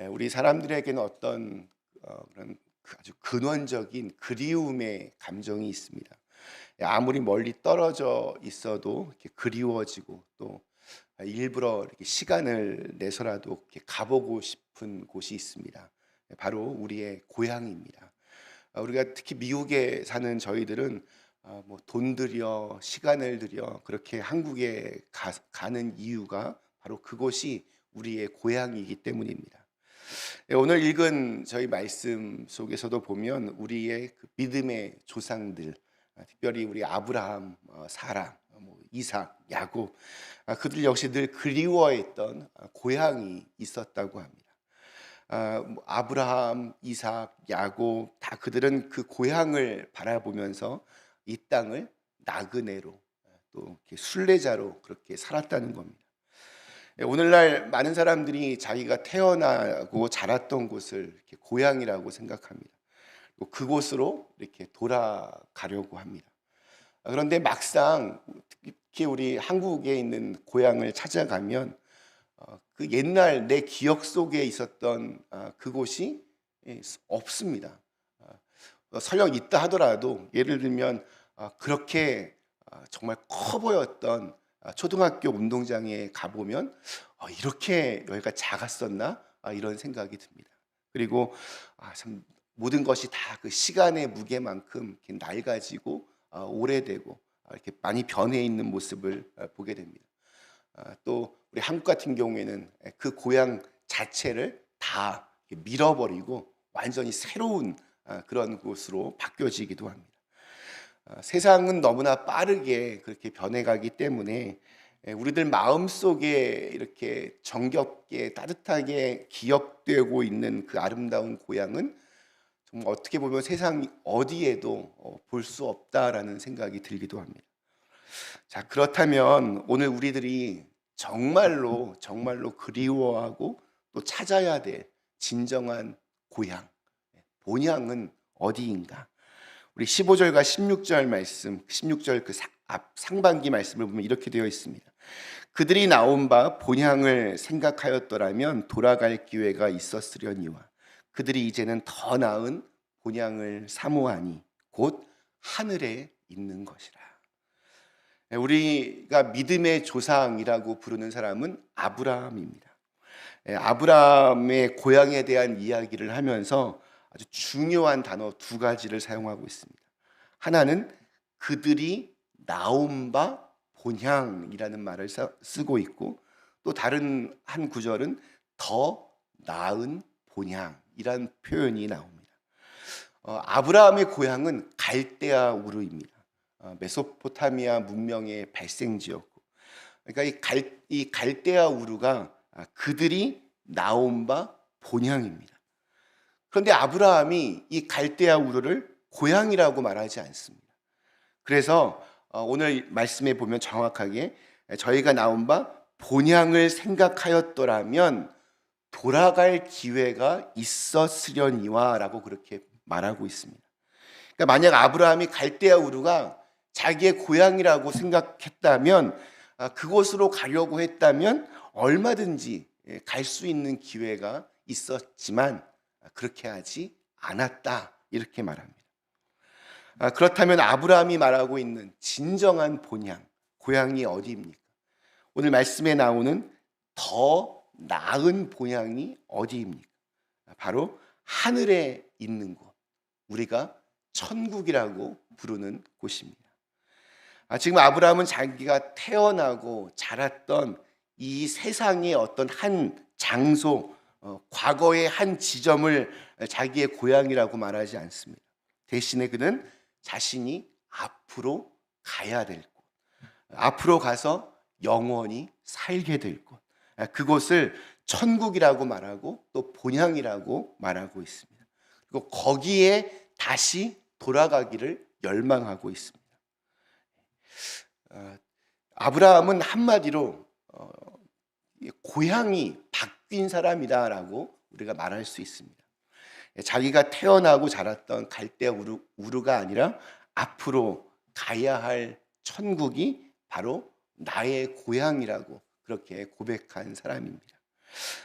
예, 우리 사람들에게는 어떤 어, 그런 그 아주 근원적인 그리움의 감정이 있습니다. 예, 아무리 멀리 떨어져 있어도 이렇게 그리워지고 또 일부러 이렇게 시간을 내서라도 이렇게 가보고 싶은 곳이 있습니다. 예, 바로 우리의 고향입니다. 아, 우리가 특히 미국에 사는 저희들은 아, 뭐돈 들여 시간을 들여 그렇게 한국에 가, 가는 이유가 바로 그곳이 우리의 고향이기 때문입니다. 예, 오늘 읽은 저희 말씀 속에서도 보면 우리의 그 믿음의 조상들, 아, 특별히 우리 아브라함, 어, 사라, 뭐 이삭, 야곱, 아, 그들 역시 늘 그리워했던 아, 고향이 있었다고 합니다. 아, 뭐 아브라함, 이삭, 야곱 다 그들은 그 고향을 바라보면서 이 땅을 나그네로 또 순례자로 그렇게 살았다는 겁니다. 예, 오늘날 많은 사람들이 자기가 태어나고 자랐던 곳을 고향이라고 생각합니다. 또 그곳으로 이렇게 돌아가려고 합니다. 아, 그런데 막상 특히 우리 한국에 있는 고향을 찾아가면 어, 그 옛날 내 기억 속에 있었던 아, 그곳이 예, 없습니다. 아, 설령 있다 하더라도 예를 들면 아, 그렇게 아, 정말 커 보였던 아, 초등학교 운동장에 가보면 어, 이렇게 여기가 작았었나 아, 이런 생각이 듭니다. 그리고 아, 참 모든 것이 다 그 시간의 무게만큼 이렇게 낡아지고 아, 오래되고 아, 이렇게 많이 변해 있는 모습을 아, 보게 됩니다. 아, 또 우리 한국 같은 경우에는 그 고향 자체를 다 밀어버리고 완전히 새로운 아, 그런 곳으로 바뀌어지기도 합니다. 아, 세상은 너무나 빠르게 그렇게 변해가기 때문에 예, 우리들 마음 속에 이렇게 정겹게 따뜻하게 기억되고 있는 그 아름다운 고향은 정말 어떻게 보면 세상 어디에도 어, 볼수 없다라는 생각이 들기도 합니다. 자, 그렇다면 오늘 우리들이 정말로 정말로 그리워하고 또 찾아야 될 진정한 고향, 예, 본향은 어디인가? 우리 15절과 16절 말씀, 16절 그 상반기 말씀을 보면 이렇게 되어 있습니다. 그들이 나온 바 본향을 생각하였더라면 돌아갈 기회가 있었으려니와 그들이 이제는 더 나은 본향을 사모하니 곧 하늘에 있는 것이라. 네, 우리가 믿음의 조상이라고 부르는 사람은 아브라함입니다. 예, 아브라함의 고향에 대한 이야기를 하면서 아주 중요한 단어 두 가지를 사용하고 있습니다. 하나는 그들이 나온 바 본향이라는 말을 사- 쓰고 있고 또 다른 한 구절은 더 나은 본향이라는 표현이 나옵니다. 어, 아브라함의 고향은 갈대아 우르입니다. 어, 메소포타미아 문명의 발생지였고, 그러니까 이, 갈, 이 갈대아 우르가 아, 그들이 나온 바 본향입니다. 그런데 아브라함이 이 갈대아 우르를 고향이라고 말하지 않습니다. 그래서 어, 오늘 말씀에 보면 정확하게 저희가 나온 바 본향을 생각하였더라면 돌아갈 기회가 있었으려니와라고 그렇게 말하고 있습니다. 그러니까 만약 아브라함이 갈대아 우르가 자기의 고향이라고 생각했다면 아, 그곳으로 가려고 했다면 얼마든지 예, 갈수 있는 기회가 있었지만 그렇게 하지 않았다 이렇게 말합니다. 아, 그렇다면 아브라함이 말하고 있는 진정한 본향, 고향이 어디입니까? 오늘 말씀에 나오는 더 나은 본향이 어디입니까? 바로 하늘에 있는 곳, 우리가 천국이라고 부르는 곳입니다. 아, 지금 아브라함은 자기가 태어나고 자랐던 이 세상의 어떤 한 장소, 어, 과거의 한 지점을 자기의 고향이라고 말하지 않습니다. 대신에 그는 자신이 앞으로 가야 될 곳, 앞으로 가서 영원히 살게 될 곳, 아, 그곳을 천국이라고 말하고 또 본향이라고 말하고 있습니다. 그리고 거기에 다시 돌아가기를 열망하고 있습니다. 어, 아브라함은 한마디로 어, 고향이 바뀐 사람이다라고 우리가 말할 수 있습니다. 자기가 태어나고 자랐던 갈대 우르, 우르가 아니라 앞으로 가야 할 천국이 바로 나의 고향이라고 그렇게 고백한 사람입니다.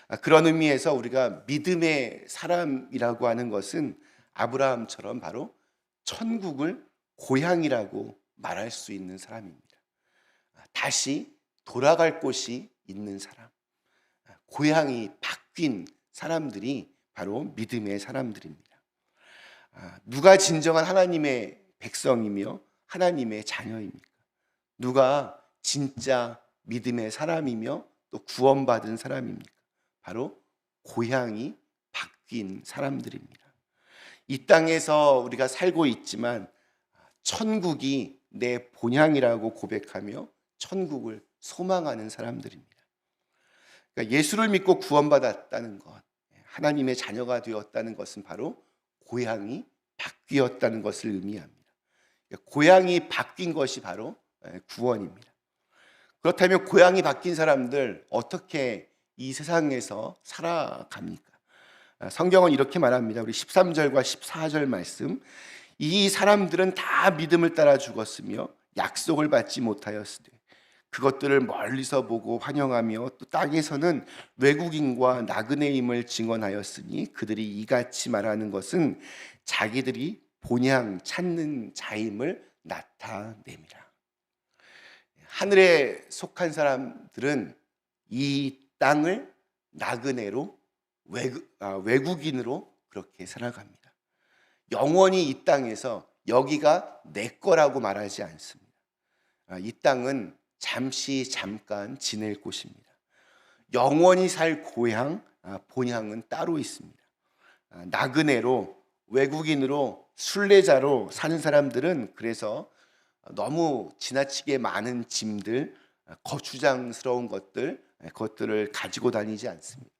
아, 그런 의미에서 우리가 믿음의 사람이라고 하는 것은 아브라함처럼 바로 천국을 고향이라고 말할 수 있는 사람입니다. 아, 다시 돌아갈 곳이 있는 사람. 아, 고향이 바뀐 사람들이 바로 믿음의 사람들입니다. 아, 누가 진정한 하나님의 백성이며 하나님의 자녀입니까? 누가 진짜 믿음의 사람이며 또 구원받은 사람입니까? 바로 고향이 바뀐 사람들입니다. 이 땅에서 우리가 살고 있지만 천국이 내 본향이라고 고백하며 천국을 소망하는 사람들입니다. 그러니까 예수를 믿고 구원받았다는 것, 하나님의 자녀가 되었다는 것은 바로 고향이 바뀌었다는 것을 의미합니다. 그러니까 고향이 바뀐 것이 바로 구원입니다. 그렇다면 고향이 바뀐 사람들 어떻게 이 세상에서 살아갑니까? 아, 성경은 이렇게 말합니다. 우리 13절과 14절 말씀. 이 사람들은 다 믿음을 따라 죽었으며 약속을 받지 못하였으되 그것들을 멀리서 보고 환영하며 또 땅에서는 외국인과 나그네임을 증언하였으니 그들이 이같이 말하는 것은 자기들이 본향 찾는 자임을 나타냅니다. 하늘에 속한 사람들은 이 땅을 나그네로 외국, 아, 외국인으로 그렇게 살아갑니다. 영원히 이 땅에서 여기가 내 거라고 말하지 않습니다. 아, 이 땅은 잠시 잠깐 지낼 곳입니다. 영원히 살 고향, 아, 본향은 따로 있습니다. 아, 나그네로 외국인으로 순례자로 사는 사람들은 그래서 너무 지나치게 많은 짐들, 거추장스러운 것들, 그것들을 가지고 다니지 않습니다.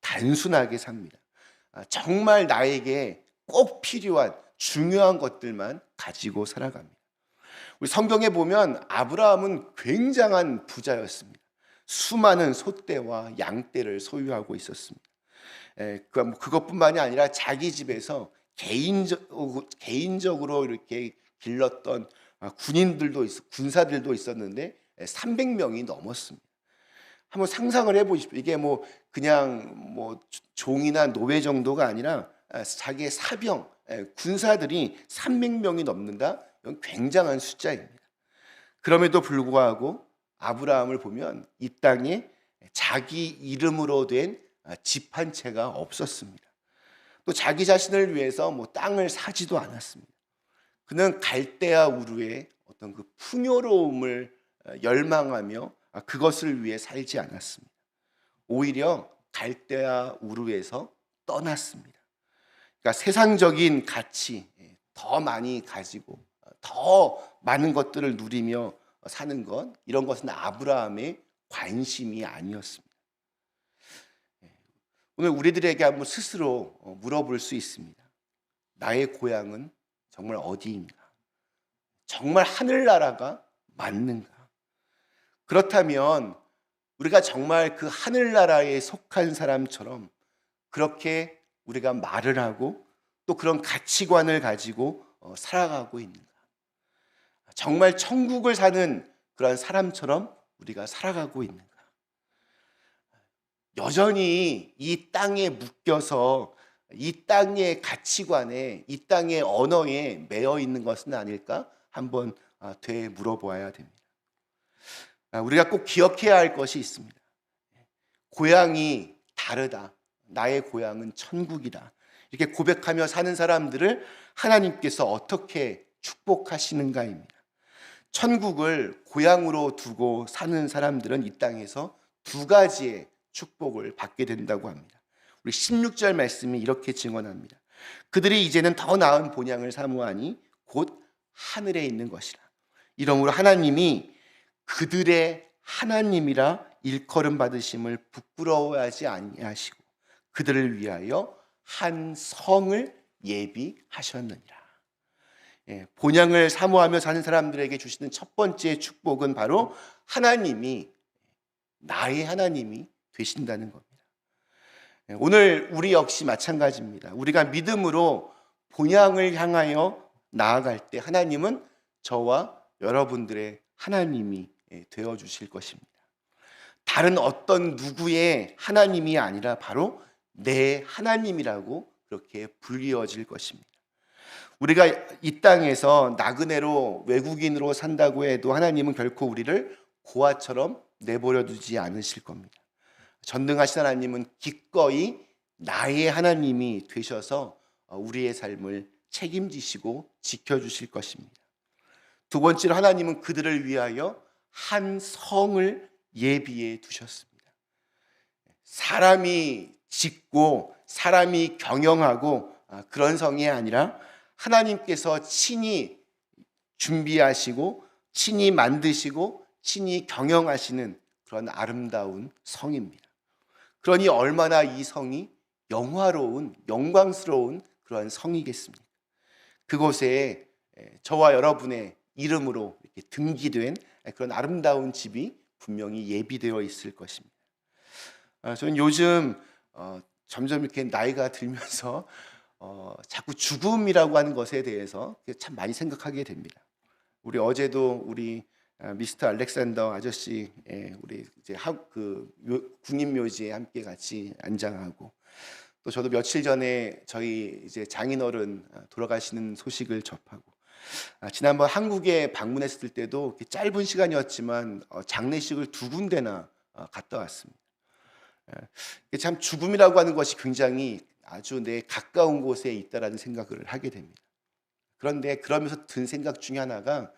단순하게 삽니다. 정말 나에게 꼭 필요한 중요한 것들만 가지고 살아갑니다. 우리 성경에 보면 아브라함은 굉장한 부자였습니다. 수많은 소떼와 양떼를 소유하고 있었습니다. 그, 뭐 그것뿐만이 아니라 자기 집에서 개인적, 개인적으로 이렇게 길렀던 아, 군인들도 있, 군사들도 있었는데 300명이 넘었습니다. 한번 상상을 해보십시오. 이게 뭐 그냥 뭐 종이나 노예 정도가 아니라 아, 자기의 사병, 군사들이 300명이 넘는다. 굉장한 숫자입니다. 그럼에도 불구하고 아브라함을 보면 이 땅에 자기 이름으로 된 집 한 채가 없었습니다. 또 자기 자신을 위해서 뭐 땅을 사지도 않았습니다. 그는 갈대아 우르의 어떤 그 풍요로움을 열망하며 그것을 위해 살지 않았습니다. 오히려 갈대아 우르에서 떠났습니다. 그러니까 세상적인 가치 더 많이 가지고 더 많은 것들을 누리며 사는 것 이런 것은 아브라함의 관심이 아니었습니다. 예. 오늘 우리들에게 한번 스스로 어, 물어볼 수 있습니다. 나의 고향은 정말 어디인가? 정말 하늘나라가 맞는가? 그렇다면 우리가 정말 그 하늘나라에 속한 사람처럼 그렇게 우리가 말을 하고 또 그런 가치관을 가지고 어, 살아가고 있는가? 정말 천국을 사는 그런 사람처럼 우리가 살아가고 있는가? 여전히 이 땅에 묶여서 이 땅의 가치관에 이 땅의 언어에 매여 있는 것은 아닐까? 한번 아, 되물어 보아야 됩니다. 아, 우리가 꼭 기억해야 할 것이 있습니다. 고향이 다르다. 나의 고향은 천국이다. 이렇게 고백하며 사는 사람들을 하나님께서 어떻게 축복하시는가입니다. 천국을 고향으로 두고 사는 사람들은 이 땅에서 두 가지의 축복을 받게 된다고 합니다. 우리 16절 말씀이 이렇게 증언합니다. 그들이 이제는 더 나은 본향을 사모하니 곧 하늘에 있는 것이라. 이러므로 하나님이 그들의 하나님이라 일컬음 받으심을 부끄러워하지 아니하시고 그들을 위하여 한 성을 예비하셨느니라. 예, 본향을 사모하며 사는 사람들에게 주시는 첫 번째 축복은 바로 하나님이 나의 하나님이 되신다는 겁니다. 예, 오늘 우리 역시 마찬가지입니다. 우리가 믿음으로 본향을 향하여 나아갈 때 하나님은 저와 여러분들의 하나님이 예, 되어 주실 것입니다. 다른 어떤 누구의 하나님이 아니라 바로 내 하나님이라고 그렇게 불리어질 것입니다. 우리가 이 땅에서 나그네로 외국인으로 산다고 해도 하나님은 결코 우리를 고아처럼 내버려 두지 않으실 겁니다. 전능하신 하나님은 기꺼이 나의 하나님이 되셔서 우리의 삶을 책임지시고 지켜주실 것입니다. 두 번째로 하나님은 그들을 위하여 한 성을 예비해 두셨습니다. 사람이 짓고 사람이 경영하고 아, 그런 성이 아니라 하나님께서 친히 준비하시고 친히 만드시고 친히 경영하시는 그런 아름다운 성입니다. 그러니 얼마나 이 성이 영화로운 영광스러운 그러한 성이겠습니까? 그곳에 저와 여러분의 이름으로 등기된 그런 아름다운 집이 분명히 예비되어 있을 것입니다. 아, 저는 요즘 어, 점점 이렇게 나이가 들면서 어, 자꾸 죽음이라고 하는 것에 대해서 참 많이 생각하게 됩니다. 우리 어제도 우리 아, 미스터 알렉산더 아저씨 예, 우리 이제 하, 그 묘, 국립묘지에 함께 같이 안장하고 또 저도 며칠 전에 저희 이제 장인어른 아, 돌아가시는 소식을 접하고 아, 지난번 한국에 방문했을 때도 짧은 시간이었지만 어, 장례식을 두 군데나 어, 갔다 왔습니다. 예, 참 죽음이라고 하는 것이 굉장히 아주 내 가까운 곳에 있다라는 생각을 하게 됩니다. 그런데 그러면서 든 생각 중에 하나가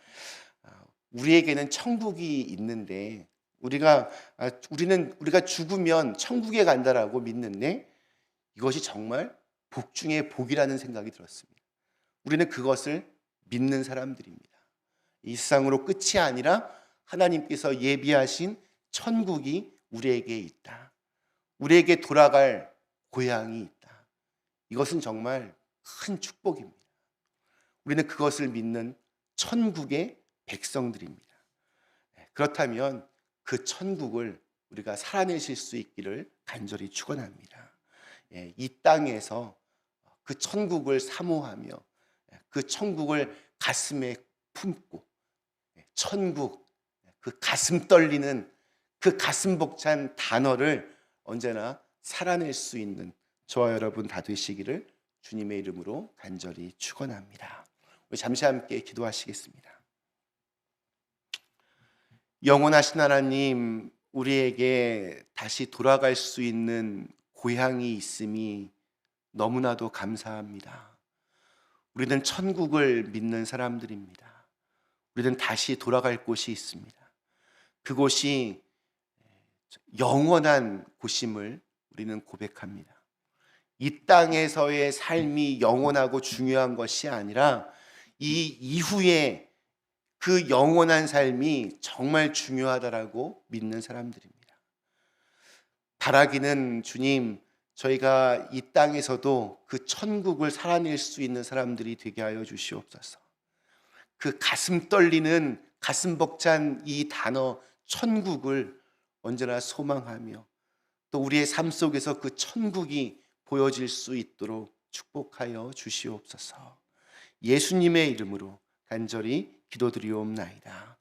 아, 우리에게는 천국이 있는데 우리가 아, 우리는 우리가 죽으면 천국에 간다라고 믿는데 이것이 정말 복 중에 복이라는 생각이 들었습니다. 우리는 그것을 믿는 사람들입니다. 이 세상으로 끝이 아니라 하나님께서 예비하신 천국이 우리에게 있다. 우리에게 돌아갈 고향이 있다. 이것은 정말 큰 축복입니다. 우리는 그것을 믿는 천국의 백성들입니다. 네, 그렇다면 그 천국을 우리가 살아내실 수 있기를 간절히 축원합니다. 예, 이 땅에서 그 천국을 사모하며 예, 그 천국을 가슴에 품고 예, 천국 그 가슴 떨리는 그 가슴 벅찬 단어를 언제나 살아낼 수 있는 저와 여러분 다 되시기를 주님의 이름으로 간절히 축원합니다. 우리 잠시 함께 기도하시겠습니다. 영원하신 하나님, 우리에게 다시 돌아갈 수 있는 고향이 있음이 너무나도 감사합니다. 우리는 천국을 믿는 사람들입니다. 우리는 다시 돌아갈 곳이 있습니다. 그곳이 영원한 곳임을 우리는 고백합니다. 이 땅에서의 삶이 영원하고 중요한 것이 아니라 이 이후에 그 영원한 삶이 정말 중요하다라고 믿는 사람들입니다. 바라기는 주님, 저희가 이 땅에서도 그 천국을 살아낼 수 있는 사람들이 되게 하여 주시옵소서. 그 가슴 떨리는 가슴 벅찬 이 단어 천국을 언제나 소망하며 또 우리의 삶 속에서 그 천국이 보여질 수 있도록 축복하여 주시옵소서. 예수님의 이름으로 간절히 기도드리옵나이다.